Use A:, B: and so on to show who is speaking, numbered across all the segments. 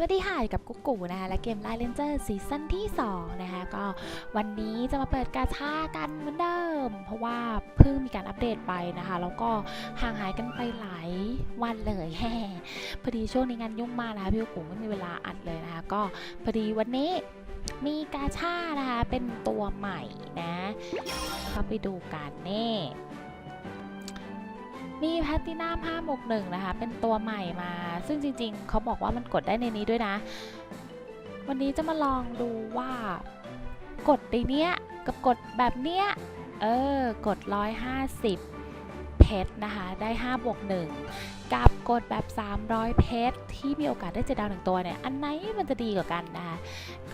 A: สวัสดีค่ะอยู่กับกุ๊กกูนะคะและเกมไลเลนเจอร์ซีซั่นที่ 2 นะคะก็วันนี้จะมาเปิดกาชากันเหมือนเดิม เพราะว่าเพิ่งมีการอัปเดตไปนะคะ แล้วก็ห่างหายกันไปหลายวันเลยแฮ่พอดีช่วงนี้งานยุ่งมากนะคะพี่กุ๊กไม่มีเวลาอัดเลยนะคะ ก็พอดีวันนี้มีกาชานะคะเป็นตัวใหม่นะเข้าไปดูกันเน่ มีแพตตินัม5หมวกหนึ่งนะคะ เป็นตัวใหม่มา ซึ่งจริงๆ เขาบอกว่ามันกดได้ในนี้ด้วยนะ วันนี้จะมาลองดูว่ากดในเนี้ยกับกดแบบเนี้ย เออ กด 150 เพชรนะคะ ได้5บวก1กับกดแบบ 300 เพชรที่มีโอกาสได้เจดดาวหนึ่งตัวเนี่ย อันไหนมันจะดีกว่ากันนะคะ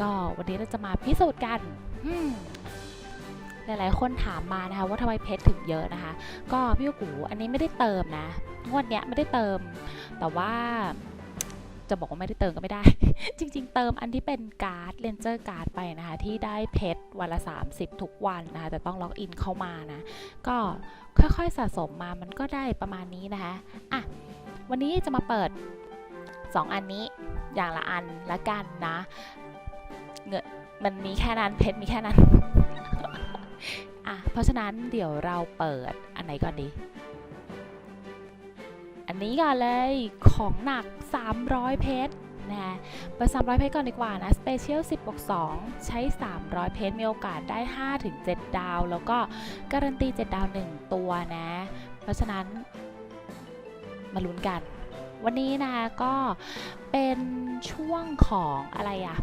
A: ก็วันนี้เราจะมาพิสูจน์กันอืม หลายๆ คนถามมานะคะว่าทำไมเพชรถึงเยอะนะคะ ก็พี่กูอันนี้ไม่ได้เติมนะงวดเนี้ยไม่ได้เติม แต่ว่าจะบอกว่าไม่ได้เติมก็ไม่ได้ จริง ๆ เติมอันที่เป็นการ์ดเลนเจอร์การ์ดไปนะคะ ที่ได้เพชรวันละ 30 ทุกวันนะคะ แต่ต้องล็อกอินเข้ามานะ ก็ค่อยๆสะสมมามันก็ได้ประมาณนี้นะคะอะวันนี้จะมาเปิด 2 อันนี้อย่างละอันละกันนะ เงินมันมีแค่นั้นเพชรมีแค่นั้น อะเพราะฉะนั้นเดี๋ยวเราเปิดอันไหนก่อนดี อันนี้ก่อนเลยของหนัก 300 เพชรนะเปิด300 เพชรก่อนดีกว่านะ Special 10บวก2ใช้ 300 เพชรมีโอกาสได้ 5-7 ดาว แล้วก็การันตี 7 ดาว 1 ตัวนะ เพราะฉะนั้นมาลุ้นกัน วันนี้นะคะก็เป็นช่วงของอะไรอะ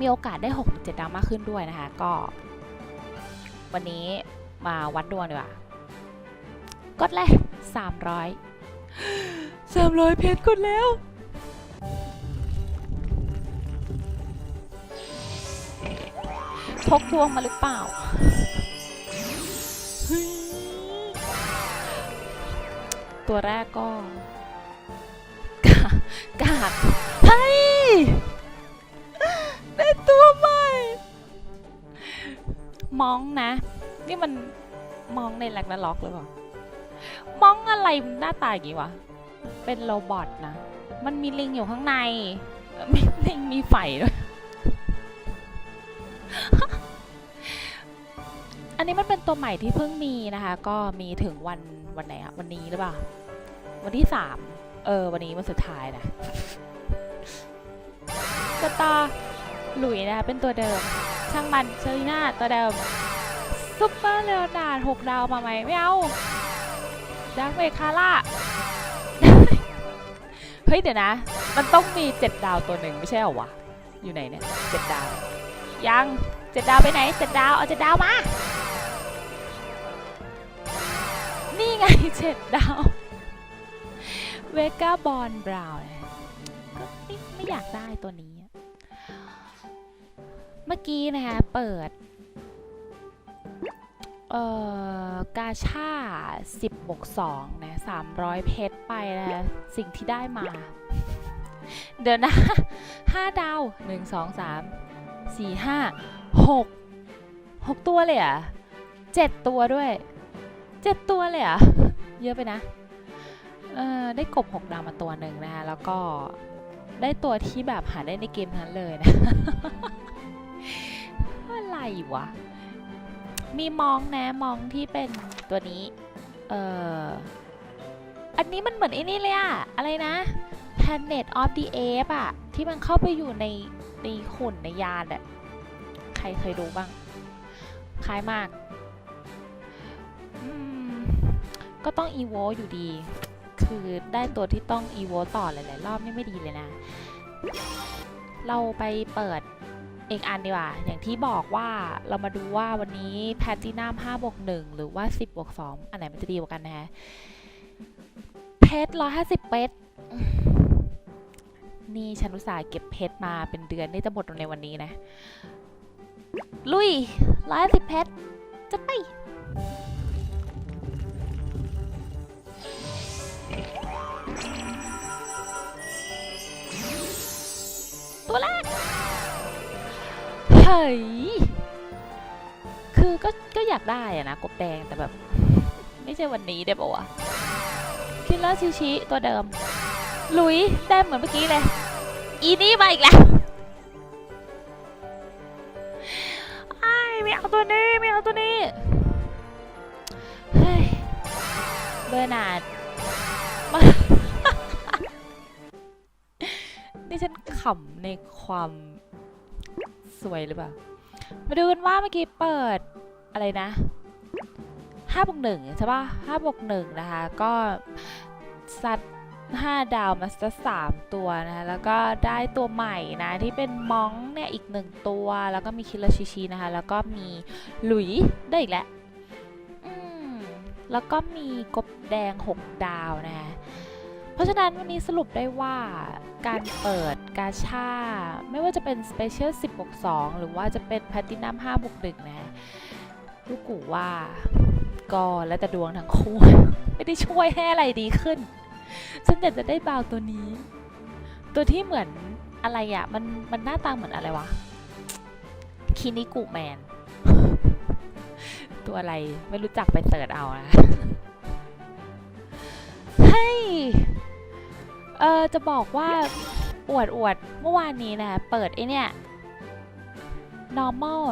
A: มีโอกาสได้ 6-7 ดาวมากขึ้นด้วยนะคะ ก็ วันนี้มาวัดดวงดีกว่ากดเลย300 300เพชรกดแล้วพกดวงมาหรือเปล่าเฮ้ยตัวแรกก็กาก มองนะ นี่มันมองในแลกนาล็อกหรือเปล่ามองอะไรหน้าตาอย่างงี้วะ เป็นโรบอทนะ มันมีลิงอยู่ข้างใน มีลิงมีไฟด้วย อันนี้มันเป็นตัวใหม่ที่เพิ่งมีนะคะ ก็มีถึงวันวันไหนอะวันนี้หรือเปล่า วันที่สาม เออ วันนี้วันสุดท้ายนะสตาหลุยนะคะเป็นตัวเดิม ช่างมันเชอรีน่าตัวเดิมซุปเปอร์เลโอนาดหกดาวมาไหมไม่เอาดักเมคาร่าเฮ้ยเดี๋ยวนะ มันต้องมีเจ็ดดาวตัวหนึ่งไม่ใช่เหรอวะ อยู่ไหนเนี่ยเจ็ดดาว ยังเจ็ดดาวไปไหนเจ็ดดาวเอาเจ็ดดาวมา นี่ไงเจ็ดดาวเวก้าบอลบราวน์ก็ไม่อยากได้ตัวนี้ มื่อกี้นะคะ เปิด เอ่อ กาชา10บวก2นะ300 เพชรไปนะสิ่งที่ได้มา เดี๋ยวนะ 5 ดาว 1 2 3 4 5 6 6 ตัวเลยเหรอะ7ตัวด้วย 7 ตัวเลยอะ เยอะไปนะ เออได้กบ 6 ดาวมาตัวหนึ่งนะคะแล้วก็ได้ตัวที่แบบหาได้ในเกมนั้นเลยนะ อะไรวะ มีมองนะมองที่เป็นตัวนี้ เอ่อ อันนี้มันเหมือนไอ้นี่เลยอะอะไรนะ Planet of the Apes อะที่มันเข้าไปอยู่ในในหุ่นในยานอะใครเคยดูบ้าง คล้ายมากมก็ต้อง e v o อยู่ดี คือได้ตัวที่ต้อง e v o ต่อหลาย ๆ รอบนี่ไม่ดีเลยนะ เราไปเปิด อีกอันดีกว่า อย่างที่บอกว่าเรามาดูว่าวันนี้แพตตินัม5บวก1หรือว่า 10บวก2อันไหนมันจะดีกว่ากันนะฮะ เพชร150 เพชร นี่ฉันอุตส่าห์เก็บเพชรมาเป็นเดือนนี่จะหมดในวันนี้นะ ลุย150เพชรจะไป ฮ้ย คือก็ก็อยากได้อะนะกบแดงแต่แบบ ไม่ใช่วันนี้ได้ปะวะคิลเลอร์ชิชิตัวเดิม ลุยได้เหมือนเมื่อกี้เลย อีนี่มาอีกแล้วไอ้ไม่เอาตัวนี้ไม่เอาตัวนี้ เฮ้ย เบอร์นาดมานี่ฉันขำในความ สวยหรือเปล่า มาดูกันว่าเมื่อกี้เปิดอะไรนะ5บวก1ใช่ปะ5บวก1นะคะ ก็ซัด5ดาวมาสักสามตัวนะคะแล้วก็ได้ตัวใหม่นะที่เป็นมองเนี่ยอีกหนึ่งตัว แล้วก็มีคิลเลอร์ชิชินะคะ แล้วก็มีหลุยได้อีกแล้วแล้วก็มีกบแดง 6 ดาวนะคะ ราะฉะนั้นวันนี้สรุปได้ว่าการเปิดกาชา ไม่ว่าจะเป็น Special 10บวก2หรือว่าจะเป็น Platinum 5บวก1นะลูกกูว่าก็แล้วแต่ดวงทั้งคู่ ไม่ได้ช่วยให้อะไรดีขึ้นฉันอยากจะได้บาวตัวนี้ ตัวที่เหมือนอะไรอะ่ะมันมันหน้าตาเหมือนอะไรวะคินิกุแมน ตัวอะไรไม่รู้จักไปเสิร์ชเอานะ เออจะบอกว่าอวดอวดเมื่อวานนี้นะเปิดไอเนี่ย normal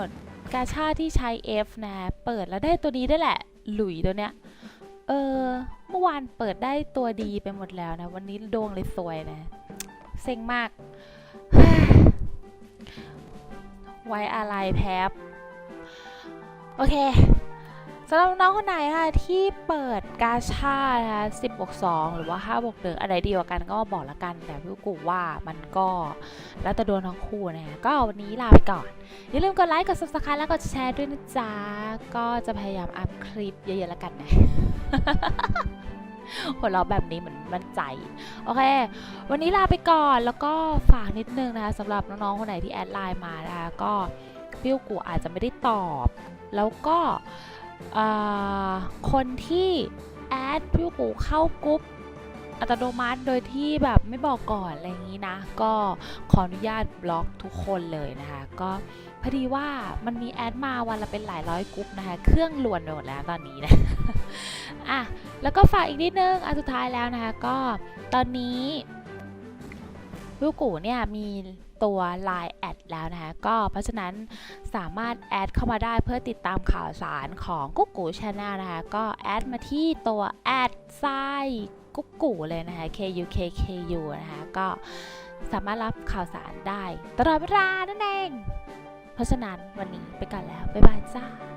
A: กาชาที่ใช้ F นะเปิดแล้วได้ตัวนี้ได้แหละ หลุยตัวเนี้ย เออเมื่อวานเปิดได้ตัวดีไปหมดแล้วนะ วันนี้ดวงเลยสวยนะ เซ็งมาก ไว้อะไรแพบ โอเค สำหรับน้องคนไหนค่ะที่เปิดกาชานะคะ10บวก2หรือว่า5บวก1อันไหนดีกว่ากันก็บอกละกัน แต่พี่กูว่ามันก็แล้วแต่ดวงทั้งคู่นะคะก็วันนี้ลาไปก่อน อย่าลืมกดไลค์ กด subscribe แล้วก็แชร์ด้วยนะจ๊ะ ก็จะพยายามอัพคลิปเยอะๆล้วกันนะหัวเราะแบบนี้เหมือนมั่นใจ โอเค วันนี้ลาไปก่อนแล้วก็ฝากนิดนึงนะคะสำหรับน้องๆคนไหนที่แอดไลน์มานะคะก็พี่กูอาจจะไม่ได้ตอบ แล้วก็ คนที่แอดพี่กูเข้ากรุ๊ปอัตโนมัติโดยที่แบบไม่บอกก่อนอะไรอย่างนี้นะ ก็ขออนุญาตบล็อกทุกคนเลยนะคะ ก็พอดีว่ามันมีแอดมาวันละเป็นหลายร้อยกรุ๊ปนะคะ เครื่องลวนหมดแล้วตอนนี้นะอะแล้วก็ฝากอีกนิดนึงอันสุดท้ายแล้วนะคะ ก็ตอนนี้วิวกูเนี่ยมี ตัว Line แอดแล้วนะคะ ก็เพราะฉะนั้นสามารถแอดเข้ามาได้เพื่อติดตามข่าวสารของกุ๊กกูชาแนลนะคะ ก็แอดมาที่ตัวแอดไซกุ๊กกูเลยนะคะ K U K K U นะคะ ก็สามารถรับข่าวสารได้ ตลอดเวลานั่นเอง เพราะฉะนั้นวันนี้ไปก่อนแล้ว บ๊ายบายจ้า